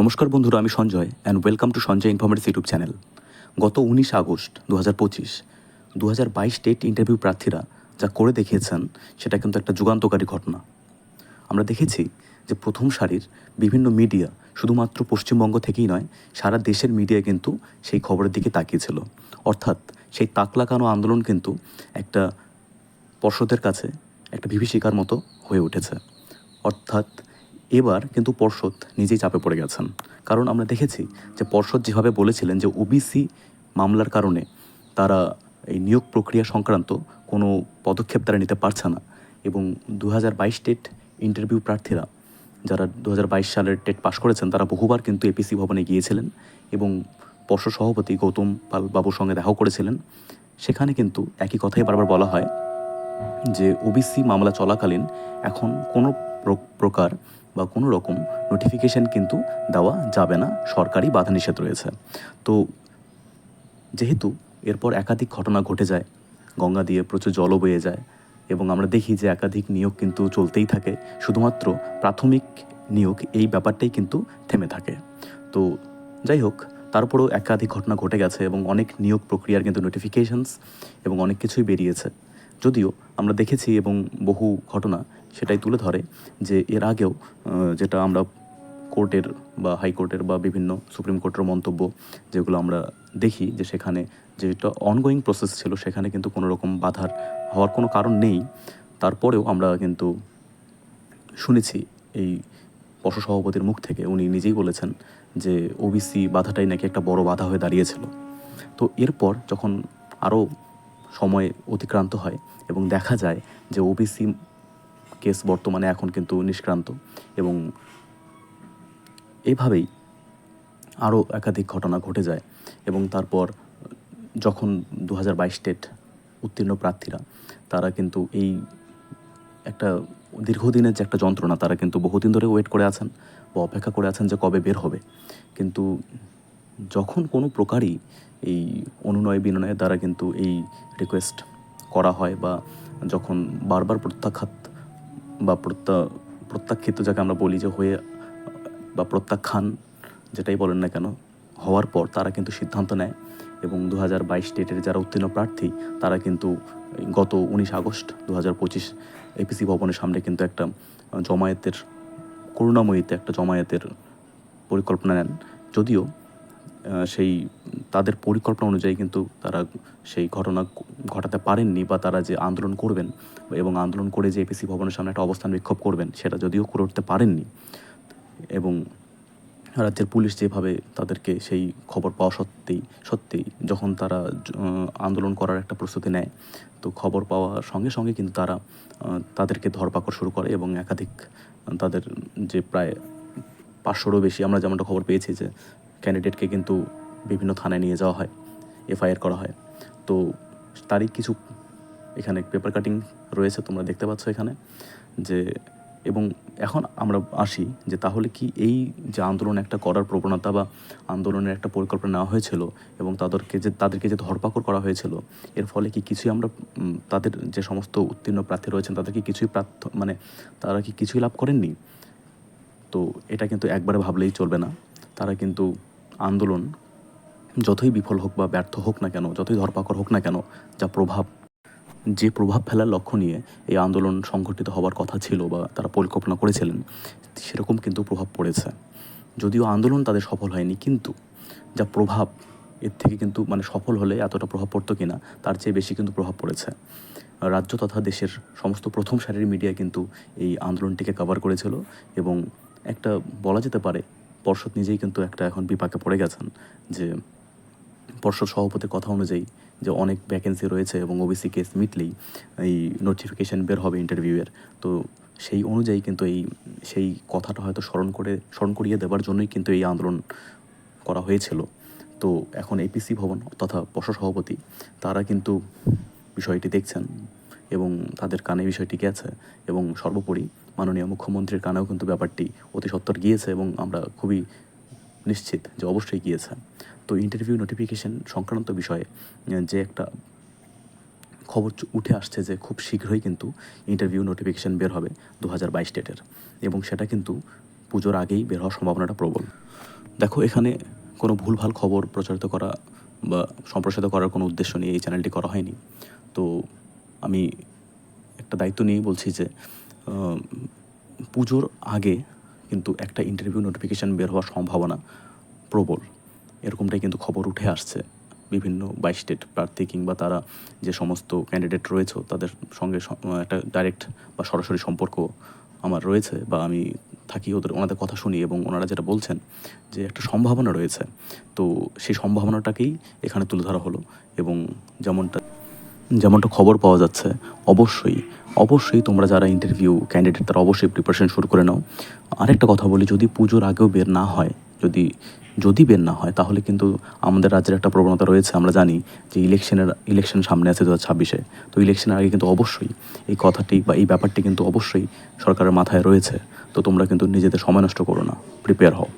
নমস্কার বন্ধুরা, আমি Sanjay and welcome to Sanjay informative YouTube channel. গত উনিশ আগস্ট দু হাজার পঁচিশ দু হাজার বাইশ স্টেট ইন্টারভিউ প্রার্থীরা যা করে দেখিয়েছেন, সেটা কিন্তু একটা যুগান্তকারী ঘটনা। আমরা দেখেছি যে প্রথম সারির বিভিন্ন মিডিয়া শুধুমাত্র পশ্চিমবঙ্গ থেকেই নয়, সারা দেশের মিডিয়া কিন্তু সেই খবরের দিকে তাকিয়েছিল। অর্থাৎ সেই তাক লাগানো আন্দোলন কিন্তু একটা পর্ষদের কাছে একটা বিভীষিকার মতো হয়ে উঠেছে। অর্থাৎ এবার কিন্তু পর্ষদ নিজেই চাপে পড়ে গেছেন। কারণ আমরা দেখেছি যে পর্ষদ যেভাবে বলেছিলেন যে ওবিসি মামলার কারণে তারা এই নিয়োগ প্রক্রিয়া সংক্রান্ত কোনো পদক্ষেপ তারা নিতে পারছে না এবং দু হাজার বাইশ টেট ইন্টারভিউ প্রার্থীরা যারা দু হাজার বাইশ সালের টেট পাশ করেছেন, তারা বহুবার কিন্তু এপিসি ভবনে গিয়েছিলেন এবং পর্ষদ সভাপতি গৌতম পাল বাবুর সঙ্গে দেখাও করেছিলেন। সেখানে কিন্তু একই কথাই বারবার বলা হয় যে ওবিসি মামলা চলাকালীন এখন কোনো প্রকার বা কোনো রকম নোটিফিকেশন কিন্তু দেওয়া যাবে না। সরকারি বাধা নিষেধ রয়েছে। তো যেহেতু এরপর একাধিক ঘটনা ঘটে যায়, গঙ্গা দিয়ে প্রচুর জলও বয়ে যায় এবং আমরা দেখি যে একাধিক নিয়োগ কিন্তু চলতেই থাকে, শুধুমাত্র প্রাথমিক নিয়োগ এই ব্যাপারটাই কিন্তু থেমে থাকে। তো যাই হোক, তারপরেও একাধিক ঘটনা ঘটে গেছে এবং অনেক নিয়োগ প্রক্রিয়ার কিন্তু নোটিফিকেশনস এবং অনেক কিছুই বেরিয়েছে। যদিও আমরা দেখেছি এবং বহু ঘটনা সেটাই তুলে ধরে যে এর আগেও যেটা আমরা কোর্টের বা হাইকোর্টের বা বিভিন্ন সুপ্রিম কোর্টের মন্তব্য যেগুলো আমরা দেখি যে সেখানে যেটা অনগোয়িং প্রসেস ছিল, সেখানে কিন্তু কোনো রকম বাধার হওয়ার কোনো কারণ নেই। তারপরেও আমরা কিন্তু শুনেছি এই পর্ষদ সভাপতির মুখ থেকে, উনি নিজেই বলেছেন যে ওবিসি বাধাটাই নাকি একটা বড় বাধা হয়ে দাঁড়িয়েছিল। তো এরপর যখন আরও সময় অতিক্রান্ত হয় এবং দেখা যায় যে ওবিসি কেস বর্তমানে এখন কিন্তু নিষ্ক্রান্ত এবং এইভাবেই আরও একাধিক ঘটনা ঘটে যায় এবং তারপর যখন দু হাজার বাইশ টেট উত্তীর্ণ প্রার্থীরা, তারা কিন্তু এই একটা দীর্ঘদিনের যে একটা যন্ত্রণা, তারা কিন্তু বহুদিন ধরে ওয়েট করে আছেন বা অপেক্ষা করে আছেন যে কবে বের হবে। কিন্তু যখন কোনো প্রকারই এই অনুনয় বিনয়ের দ্বারা কিন্তু এই রিকোয়েস্ট করা হয় বা যখন বারবার প্রত্যাখ্যাত বা প্রত্যা, প্রত্যাখ্যিত যাকে আমরা বলি যে হয়ে, বা প্রত্যাখ্যান যেটাই বলেন না কেন, হওয়ার পর তারা কিন্তু সিদ্ধান্ত নেয় এবং দু হাজার বাইশ স্টেটের যারা উত্তীর্ণ প্রার্থী, তারা কিন্তু গত উনিশ আগস্ট দু হাজার পঁচিশ এপিসি ভবনের সামনে কিন্তু একটা জমায়েতের, করুণাময়ীতে একটা জমায়েতের পরিকল্পনা নেন। যদিও সেই, তাদের পরিকল্পনা অনুযায়ী কিন্তু তারা সেই ঘটনা ঘটাতে পারেননি বা তারা যে আন্দোলন করবেন এবং আন্দোলন করে যে এপিসি ভবনের সামনে একটা অবস্থান বিক্ষোভ করবেন, সেটা যদিও করে উঠতে পারেননি। এবং রাজ্যের পুলিশ যেভাবে তাদেরকে সেই খবর পাওয়া সত্ত্বেই সত্যিই যখন তারা আন্দোলন করার একটা প্রস্তুতি নেয়, তো খবর পাওয়ার সঙ্গে সঙ্গে কিন্তু তারা তাদেরকে ধরপাকড় শুরু করে এবং একাধিক, তাদের যে প্রায় পাঁচশোরও বেশি, আমরা যেমনটা খবর পেয়েছি যে ক্যান্ডিডেটকে কিন্তু বিভিন্ন থানায় নিয়ে যাওয়া হয় এফআইআর করা হয়। তো তারই কিছু এখানে পেপার কাটিং রয়েছে, তোমরা দেখতে পাচ্ছ এখানে, যে এবং এখন আমরা আসি যে তাহলে কি এই যে আন্দোলন একটা করার প্রবণতা বা আন্দোলনের একটা পরিকল্পনা নেওয়া হয়েছিল এবং তাদেরকে যে তাদেরকে যে ধরপাকড় করা হয়েছিল, এর ফলে কি কিছুই আমরা তাদের যে সমস্ত উত্তীর্ণ প্রার্থী রয়েছেন তাদেরকে কিছুই প্রার্থ মানে তারা কি কিছুই লাভ করেননি? তো এটা কিন্তু একবারে ভাবলেই চলবে না। তারা কিন্তু আন্দোলন যতই বিফল হোক বা ব্যর্থ হোক না কেন, যতই ধরপাকড় হোক না কেন, যা প্রভাব, যে প্রভাব ফেলার লক্ষ্য নিয়ে এই আন্দোলন সংঘটিত হওয়ার কথা ছিল বা তারা পরিকল্পনা করেছিলেন, সেরকম কিন্তু প্রভাব পড়েছে। যদিও আন্দোলন তাদের সফল হয়নি, কিন্তু যা প্রভাব, এর থেকে কিন্তু মানে সফল হলে এতটা প্রভাব পড়তো কিনা, তার চেয়ে বেশি কিন্তু প্রভাব পড়েছে। রাজ্য তথা দেশের সমস্ত প্রথম সারির মিডিয়া কিন্তু এই আন্দোলনটিকে কভার করেছিল এবং একটা বলা যেতে পারে, পর্ষদ নিজেই কিন্তু একটা এখন বিপাকে পড়ে গেছেন যে পর্ষদ সভাপতির কথা অনুযায়ী যে অনেক ভ্যাকেন্সি রয়েছে এবং ওবিসি কেস মিটলেই এই নোটিফিকেশান বের হবে ইন্টারভিউয়ের তো সেই অনুযায়ী কিন্তু এই, সেই কথাটা হয়তো স্মরণ করে, স্মরণ করিয়ে দেওয়ার জন্যই কিন্তু এই আন্দোলন করা হয়েছিল। তো এখন এপিসি ভবন তথা পর্ষদ সভাপতি, তারা কিন্তু বিষয়টি দেখছেন এবং তাদের কানে বিষয়টি গেছে এবং সর্বোপরি মাননীয় মুখ্যমন্ত্রীর কানেও কিন্তু ব্যাপারটি অতি সত্বর গিয়েছে এবং আমরা খুবই নিশ্চিত যে অবশ্যই গিয়েছে তো ইন্টারভিউ নোটিফিকেশন সংক্রান্ত বিষয়ে যে একটা খবর উঠে আসছে যে খুব শীঘ্রই কিন্তু ইন্টারভিউ নোটিফিকেশন বের হবে দু হাজার বাইশ ডেটের এবং সেটা কিন্তু পুজোর আগেই বের হওয়ার সম্ভাবনাটা প্রবল। দেখো, এখানে কোনো ভুলভাল খবর প্রচারিত করা বা সম্প্রসারিত করার কোনো উদ্দেশ্য নিয়ে এই চ্যানেলটি করা হয়নি। তো আমি একটা দায়িত্ব নিয়েই বলছি যে পুজোর আগে কিন্তু একটা ইন্টারভিউ নোটিফিকেশান বের হওয়ার সম্ভাবনা প্রবল। এরকমটাই কিন্তু খবর উঠে আসছে বিভিন্ন বাই স্টেট প্রার্থী কিংবা তারা যে সমস্ত ক্যান্ডিডেট রয়েছে, তাদের সঙ্গে একটা ডাইরেক্ট বা সরাসরি সম্পর্ক আমার রয়েছে বা আমি থাকি ওদের, ওনাদের কথা শুনি এবং ওনারা যেটা বলছেন যে একটা সম্ভাবনা রয়েছে। তো সেই সম্ভাবনাটাকেই এখানে তুলে ধরা হলো এবং যেমনটা যেমনটা খবর পাওয়া যাচ্ছে, অবশ্যই অবশ্যই তোমরা যারা ইন্টারভিউ ক্যান্ডিডেট তারা অবশ্যই প্রিপারেশন শুরু করে নাও। আরেকটা কথা বলি, যদি পুজোর আগেও বের না হয়, যদি যদি বের না হয়, তাহলে কিন্তু আমাদের রাজ্যের একটা প্রবণতা রয়েছে, আমরা জানি যে ইলেকশনের ইলেকশন সামনে আছে দু হাজার ছাব্বিশে। তো ইলেকশনের আগে কিন্তু অবশ্যই এই কথাটি বা এই ব্যাপারটি কিন্তু অবশ্যই সরকারের মাথায় রয়েছে। তো তোমরা কিন্তু নিজেদের সময় নষ্ট করো না প্রিপেয়ার হও।